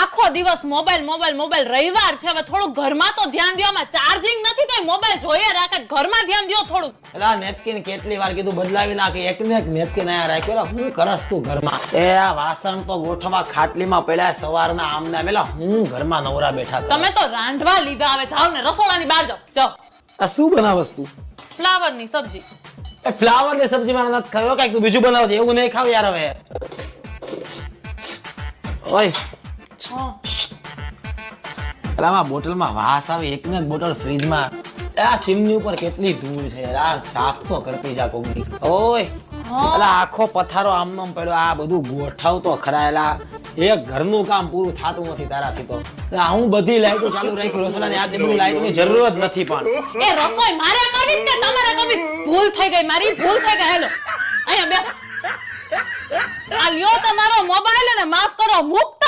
આખો દિવસ mobile mobile mobile. રવિવાર છે હવે થોડું ઘરમાં તો ધ્યાન દો આમાં ચાર્જિંગ નથી તો મોબાઈલ જોઈએ રાખે. ઘરમાં ધ્યાન દો થોડું એટલે આ નેપકિન કેટલી વાર કીધું બદલાવી નાખે. એક ને એક નેપકિન આયા રાખ્યો. એટલે હું કરસ તું ઘરમાં? એ આ વાસણ તો ગોઠવા ખાટલીમાં પડ્યા સવારના આમને મેલા હું ઘરમાં નવરા બેઠા તમે તો રાંધવા લીધા હવે જાવ ને રસોડાની બહાર જાવ જાવ આ શું બનાવસ તું? ફ્લાવરની સબ્જી. એ ફ્લાવરની સબ્જી મારા નથી ખાયો કાંઈક તું બીજું બનાવજે. એવું નહીં ખાવ યાર હવે. ઓય. એટલે આમાં બોટલમાં વાસ આવે એક ને બોટલ ફ્રીજમાં. આ ચીમની ઉપર કેટલી ધૂળ છે આ સાફ તો કરતી જા કોગની ઓય. એટલે આખો પથારો આમ આમ પડ્યો આ બધું ગોઠવ તો ખરા એલા એક ઘરનું કામ પૂરું થાતું નથી તારાથી તો. હું બધી લાઈટો ચાલુ રાખી રસોડાની આટલી બધી લાઈટની જરૂરત નથી પણ. એ રસોઈ મારે કરવી ને તમારે કરવી? ભૂલ થઈ ગઈ મારી ભૂલ થઈ ગઈ. હેલો અહીંયા બેસ. આ લ્યો તમારો મોબાઈલ અને માફ કરો મૂકતા